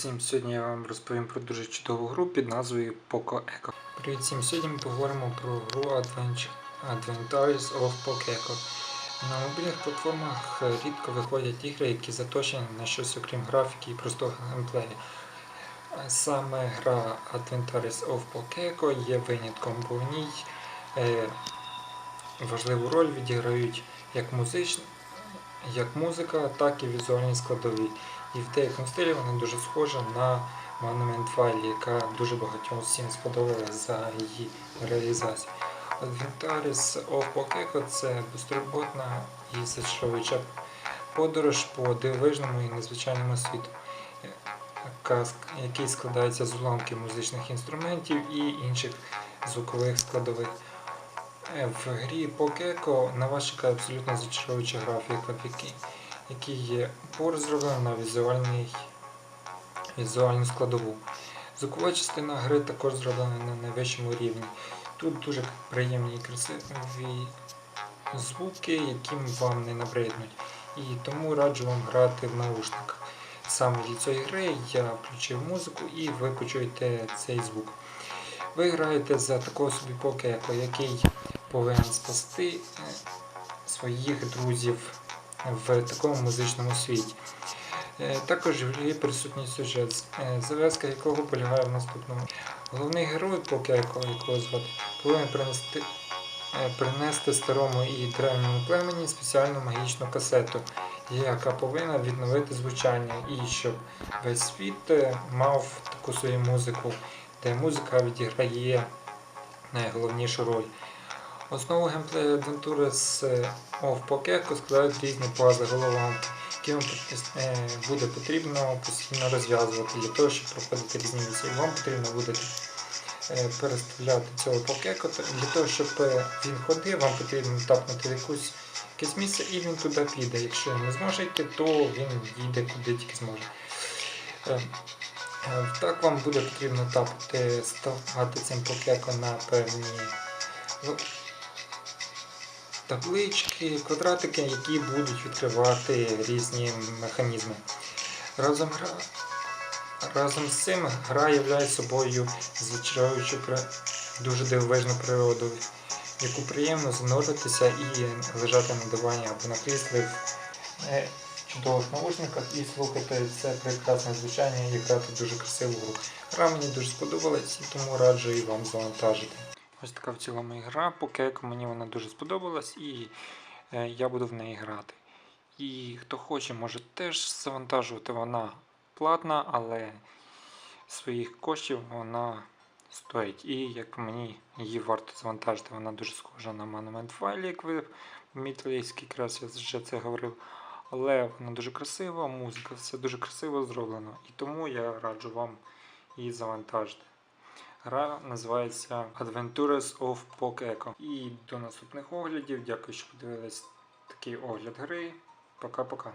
всім! Сьогодні я вам розповім про дуже чудову гру під назвою Poco Echo. Привіт всім! Сьогодні ми поговоримо про гру Advent- Adventures of Poco Echo. На мобільних платформах рідко виходять ігри, які заточені на щось окрім графіки і простого геймплею. Саме гра Adventures of Poco Echo є винятком, бо в ній е, важливу роль відіграють як музичні, як музика, так і візуальні складові. І в деякому стилі вона дуже схожа на Monument Valley, яка дуже багатьом всім сподобалася за її реалізацію. Adventures of Pokeko це безтурботна і зачаровуюча подорож по дивовижному і незвичайному світу, який складається з уламків музичних інструментів і інших звукових складових. Е, В грі Pokeko на вас чекає абсолютно зачаровуюча графіка, який є зроблений на візуальний, візуальну складову. Звукова частина гри також зроблена на найвищому рівні. Тут дуже приємні і красиві звуки, яким вам не набриднуть. І тому раджу вам грати в наушниках. Саме для цієї гри я включив музику і ви почуєте цей звук. Ви граєте за такого собі покеко, який повинен спасти е, своїх друзів в такому музичному світі. Е, Також в грі присутній сюжет, е, зав'язка якого полягає в наступному. Головний герой Покеко, якого звати, повинен принести, принести старому і древньому племені спеціальну магічну касету, яка повинна відновити звучання, і щоб весь світ мав таку свою музику, де музика відіграє найголовнішу роль. Основу геймплею Adventures of Pokeko складають різні пазли головоломки, які вам е, буде потрібно постійно розв'язувати для того, щоб проходити різні місії. Вам потрібно буде е, переставляти цього покеко. Для того, щоб е, він ходив, вам потрібно тапнути якусь місце і він туди піде. Якщо не зможе йти, то він йде куди тільки зможе. Е, е, Так вам буде потрібно тапати, ставати цим покеко на певні ну, таблички, квадратики, які будуть відкривати різні механізми. Разом. Разом з цим гра являє собою зачаровуючу дуже дивовижну природу, яку приємно зануритися і лежати на дивані або на кріслі в е, чудових наушниках і слухати це прекрасне звучання і грати дуже красиву гру. Гра мені дуже сподобалась тому раджу і вам завантажити. Ось така в цілому ігра, Покеко мені вона дуже сподобалась і е, я буду в неї грати. І хто хоче, може теж завантажувати. Вона платна, але своїх коштів вона стоїть. І як мені її варто завантажити, вона дуже схожа на Monument Valley, як ви помітили, я вже це говорив. Але вона дуже красива, музика, все дуже красиво зроблено. І тому я раджу вам її завантажити. Гра називається Adventures of Pokeco. І до наступних оглядів. Дякую, що подивились такий огляд гри. Пока-пока.